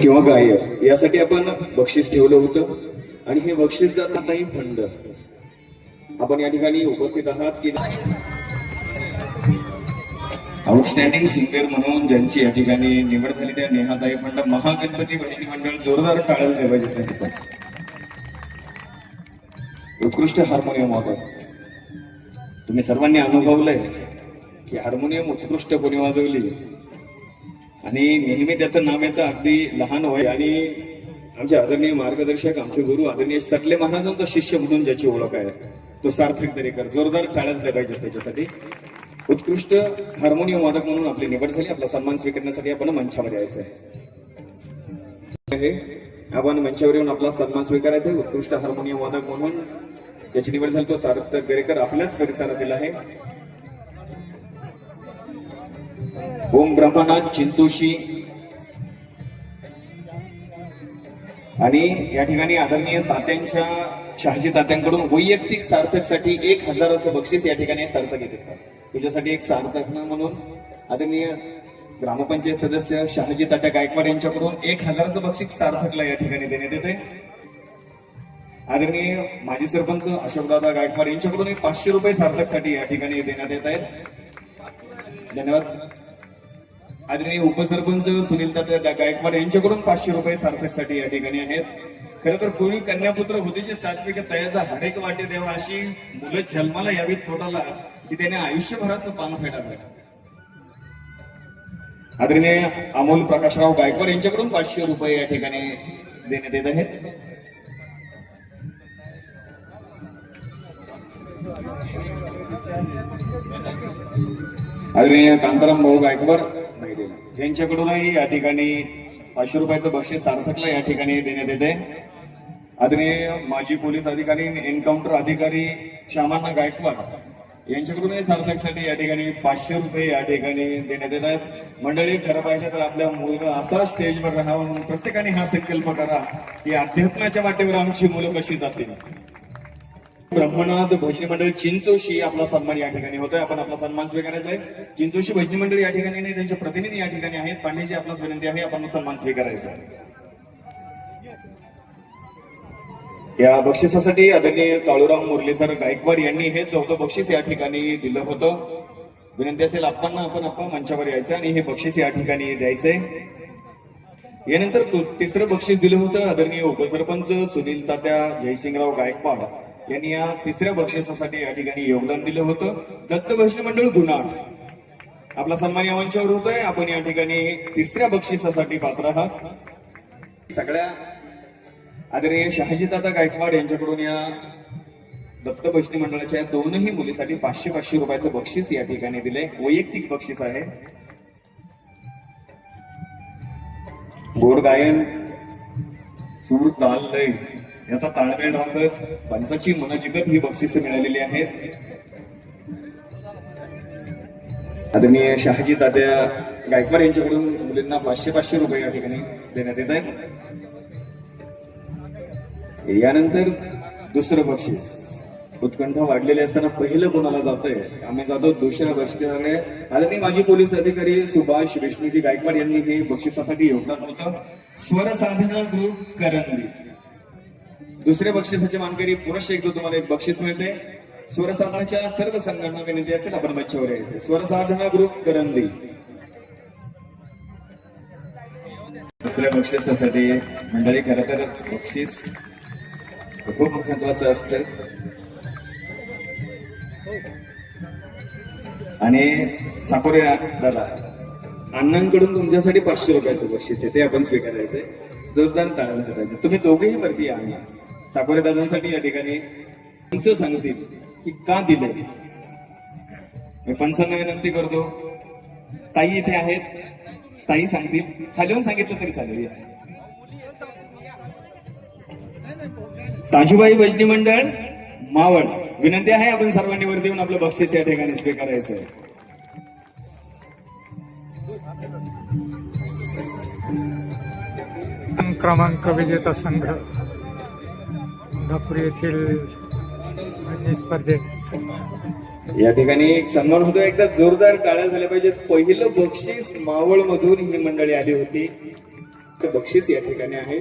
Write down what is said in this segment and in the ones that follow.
किंवा गायक यासाठी आपण बक्षीस ठेवलं होतं. आणि हे बक्षीस जात नाही फंड. आपण या ठिकाणी उपस्थित आहात की आउटस्टँडिंग सिंगर म्हणून ज्यांची या ठिकाणी निवड झाली त्या नेहाताई फंड. महागणपती भजनी मंडळ जोरदार टाळलं पाहिजे त्यांचा उत्कृष्ट हार्मोनियम वादक तुम्ही सर्वांनी अनुभवलंय की हार्मोनियम उत्कृष्ट कोणी वाजवली? आणि नेहमी त्याचं नाव येतं अगदी लहान वय. आणि आमचे आदरणीय मार्गदर्शक आमचे गुरु आदरणीय सटले महाराजांचा शिष्य म्हणून ज्याची ओळख आहे तो सार्थक दरेकर जोरदार टाळ्याच झाल्या पाहिजे त्याच्यासाठी. उत्कृष्ट हार्मोनियम वादक म्हणून आपली निवड झाली. आपला सन्मान स्वीकारण्यासाठी आपण मंचावर यायचं आहे. आपण मंचावर येऊन आपला सन्मान स्वीकारायचा आहे. उत्कृष्ट हार्मोनियम वादक म्हणून याची निवड झाली तो सार्थक दरेकर आपल्याच परिसरातील आहे. ओम ब्रह्मनाथ चिंचोशी. आणि या ठिकाणी आदरणीय तात्यांच्या शहाजी तात्यांकडून वैयक्तिक सार्थकसाठी एक हजाराचं बक्षीस या ठिकाणी सार्थक येत असतात. तुझ्यासाठी एक सार्थक म्हणून आदरणीय ग्रामपंचायत सदस्य शहाजी तात्या गायकवाड यांच्याकडून एक हजाराचं बक्षीस सार्थकला या ठिकाणी देण्यात येते आदरणीय माजी सरपंच अशोकदादा गायकवाड यांच्याकडून एक पाचशे रुपये सार्थकसाठी या ठिकाणी देण्यात येत आहेत. धन्यवाद. आदरणीय उपसरपंच सुनील तात्या गायकवाड यांच्याकडून पाचशे रुपये सार्थकसाठी या ठिकाणी आहेत. खरं तर कोणी कन्यापुत्र होतीचे सात्विक तयाचा हरेक वाटे देवा अशी मुलं जन्माला यावीत पोटाला की त्याने आयुष्यभराचं पान फेडावं आदरणीय अमोल प्रकाशराव गायकवाड यांच्याकडून पाचशे रुपये या ठिकाणी देण्यात येत आहेत. आदरणीय कांताराम भाऊ गायकवाड यांच्याकडूनही या ठिकाणी पाचशे रुपयाचं बक्षीस सार्थकला या ठिकाणी देण्यात येते. आदरणीय माजी पोलीस अधिकारी एन्काउंटर अधिकारी श्यामाना गायकवाड यांच्याकडूनही सार्थकसाठी या ठिकाणी पाचशे रुपये या ठिकाणी देण्यात येतात मंडळी खरं पाहिजे तर आपल्या मुलगा असा स्टेजवर राहावा म्हणून प्रत्येकाने हा संकल्प करा की अध्यात्माच्या वाटेवर आमची मुलं कशी जातील. ब्रह्मनाथ भजनी मंडळ चिंचोशी आपला सन्मान या ठिकाणी होतोय. आपण आपला सन्मान स्वीकारायचा आहे. चिंचोशी भजनी मंडळ या ठिकाणी नाही त्यांचे प्रतिनिधी या ठिकाणी आहेत. पांडेजी आपला विनंती आहे आपण सन्मान स्वीकारायचा आहे. या बक्षिसासाठी आदरणीय काळूराम मुरलीधर गायकवाड यांनी हे चौथं बक्षीस या ठिकाणी दिलं होतं. विनंती असेल आपण आपण आपण मंचावर यायचं आणि हे बक्षीस या ठिकाणी द्यायचंय. यानंतर तिसरं बक्षीस दिलं होतं आदरणीय उपसरपंच सुनील तात्या जयसिंगराव गायकवाड. यांनी या तिसऱ्या बक्षिसासाठी या ठिकाणी योगदान दिलं होतं. दत्त मंडळ गुन्हाट. आपला सन्मान या मंचावर होतोय. आपण या ठिकाणी तिसऱ्या बक्षिसासाठी पात्र आहात. सगळ्या आदरणीय शहाजी दादा गायकवाड यांच्याकडून या दत्त मंडळाच्या या दोनही मुलीसाठी पाचशे पाचशे रुपयाचं बक्षीस या ठिकाणी दिले वैयक्तिक बक्षीस आहे. गोड गायन सूर ताल लय. याचा ताळमेळ राखत पंचाची मन जिकत ही बक्षिसे मिळालेली आहेत. आदरणीय शहाजी दाद्या गायकवाड यांच्याकडून मुलींना पाचशे पाचशे रुपये या ठिकाणी देण्यात येत आहेत यानंतर दुसरं बक्षीस. उत्कंठा वाढलेली असताना पहिलं कोणाला जातंय? आम्ही जातो दुसऱ्या बक्षिसाकडे. आदरणीय माजी पोलीस अधिकारी सुभाष विष्णूजी गायकवाड यांनी हे बक्षिसासाठी योगदान होतं. स्वर साधना ग्रुप करंगरी दुसऱ्या बक्षिसाचे मानकरी पुनश एकदा तुम्हाला एक बक्षीस मिळते. स्वरसाधनाच्या सर्व संघटना विनंती असेल आपण मंचावर यायचे. स्वरसाधना ग्रुप करंदी. दुसऱ्या बक्षिसासाठी मंडळी खरं तर बक्षीस खूप महत्वाचं असतं. आणि साकोरे दादा अण्णांकडून तुमच्यासाठी पाचशे रुपयाचं बक्षीस आहे ते आपण स्वीकारायचंय. जोरदार टाळा करायचं तुम्ही दोघेही वरती या. साकोरे दादांसाठी या ठिकाणी तुमचं सांगतील की का दिले मी पंचांना विनंती करतो ताई इथे आहेत ताई सांगतील. हलवून सांगितलं तरी चालेल या. ताजूबाई भजनी मंडळ मावळ. विनंती आहे आपण सर्वांनी वरती येऊन आपलं बक्षीस या ठिकाणी स्वीकारायचं आहे क्रमांक विजेता संघ. कोल्हापूर येथील स्पर्धेत या ठिकाणी एक सन्मान होतो. एकदा जोरदार टाळ्या झाल्या पाहिजेत. पहिलं बक्षीस मावळ मधून ही मंडळी आली होती. बक्षीस या ठिकाणी आहे.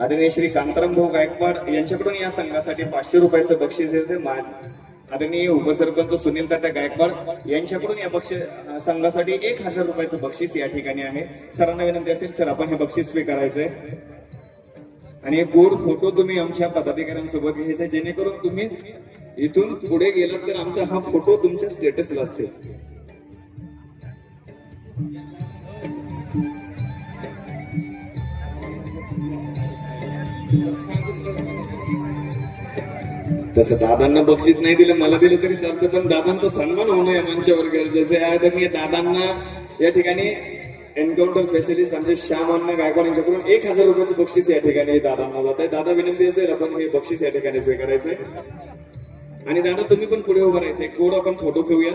आदरणीय श्री कांताराम भाऊ गायकवाड यांच्याकडून या संघासाठी पाचशे रुपयाचं बक्षीस येते आदरणीय उपसरपंच सुनील तात्या गायकवाड यांच्याकडून या बक्षीस संघासाठी एक हजार रुपयाचं बक्षीस या ठिकाणी आहे. सरांना विनंती असेल सर आपण हे बक्षीस स्वीकारायचंय. आणि एक गोड फोटो तुम्ही आमच्या पदाधिकाऱ्यांसोबत घ्यायचा जेणेकरून तुम्ही इथून पुढे गेलात तर आमचा हा फोटो तुमच्या स्टेटसला असेल. तसं दादांना बक्षीस नाही दिलं मला दिलं तरी चालतं पण दादांचा सन्मान होणं या मंचावर गरजेचं आहे. मी दादांना या ठिकाणी एन्काउंटर स्पेशलिस्ट आमचे श्याम अण्णा गायकवाड यांच्याकडून एक हजार रुपयाचं बक्षीस या ठिकाणी दादांना जात आहे. दादा विनंती असेल आपण हे बक्षीस या ठिकाणी स्वीकारायचंय. आणि दादा तुम्ही पण पुढे उभं राहायचंय. कोड आपण फोटो घेऊया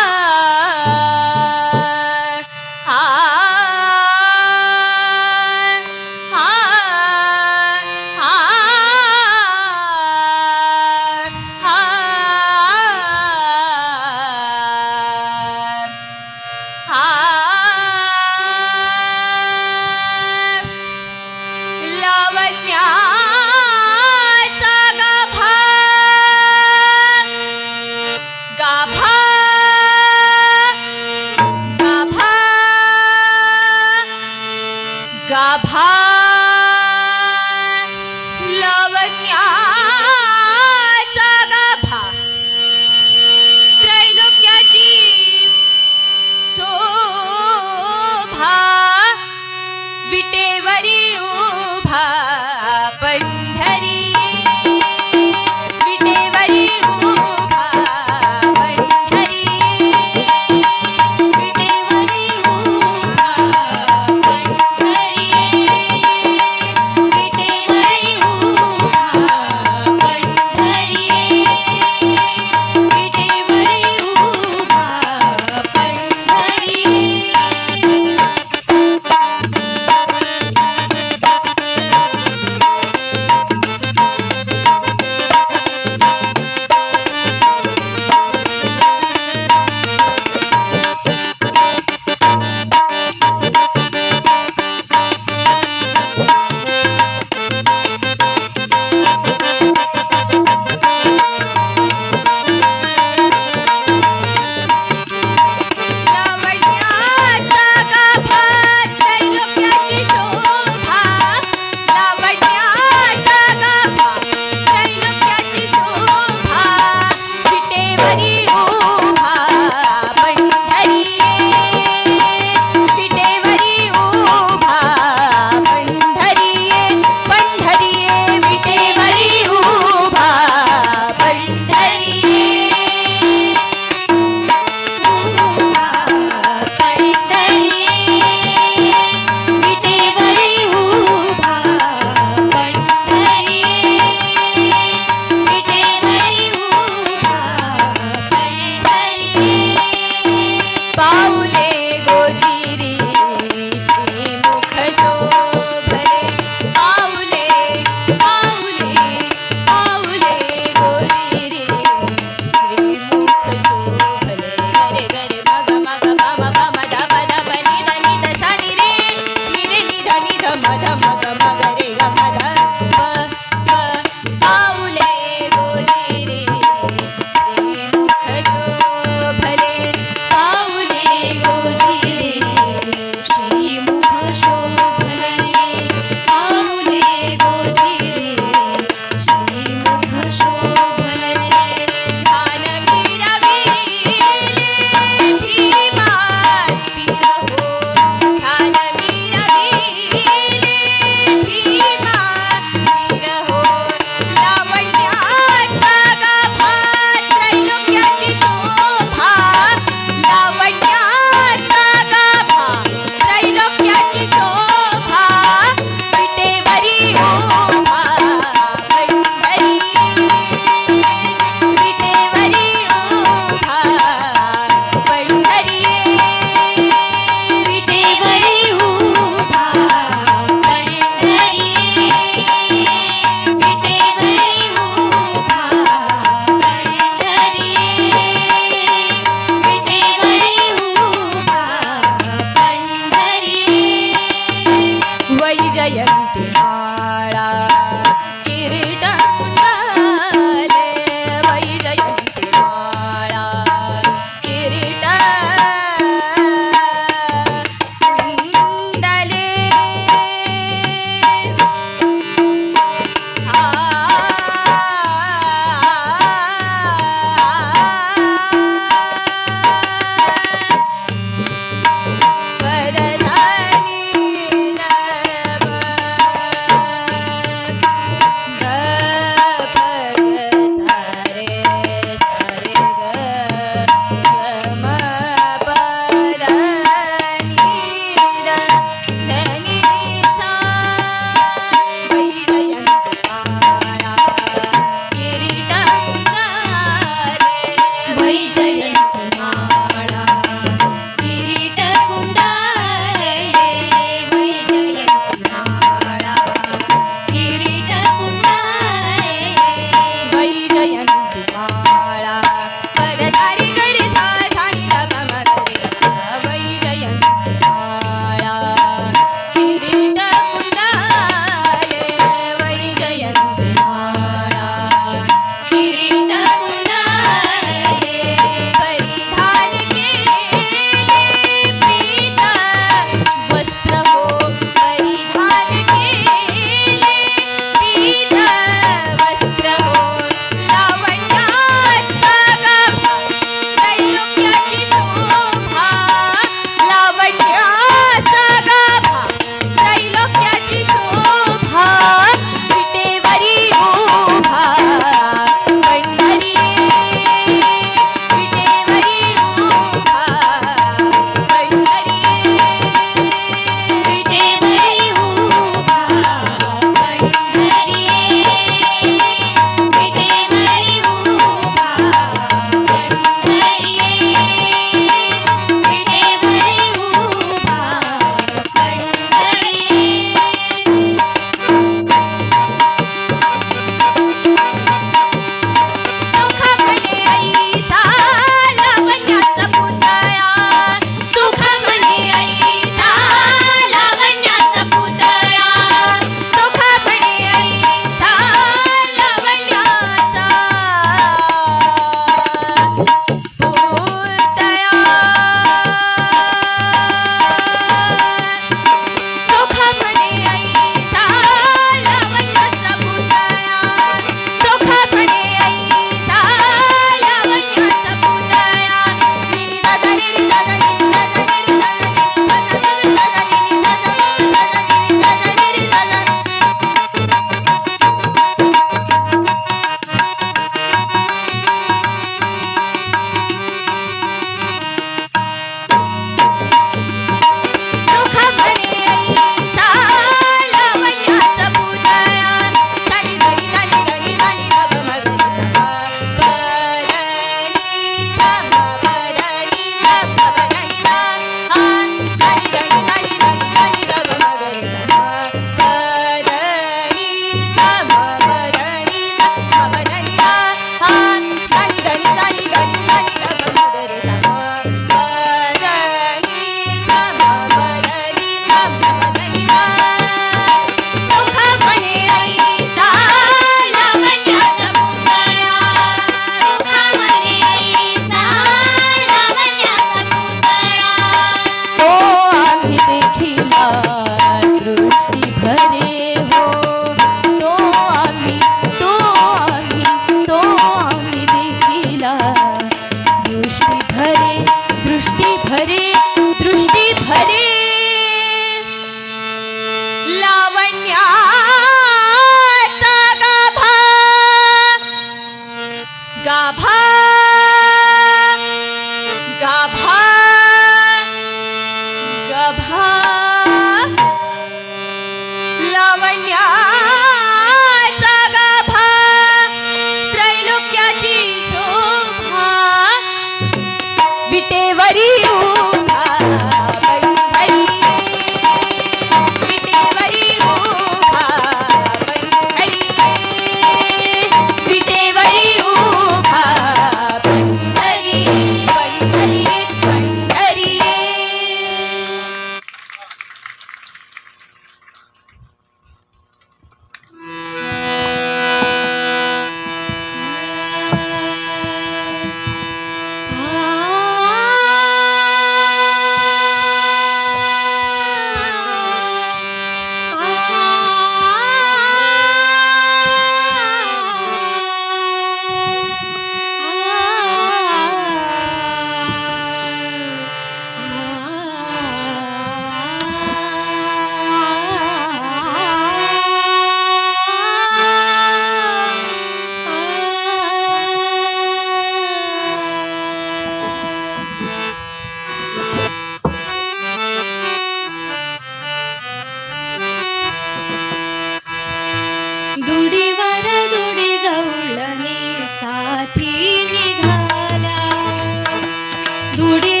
ದುಡಿ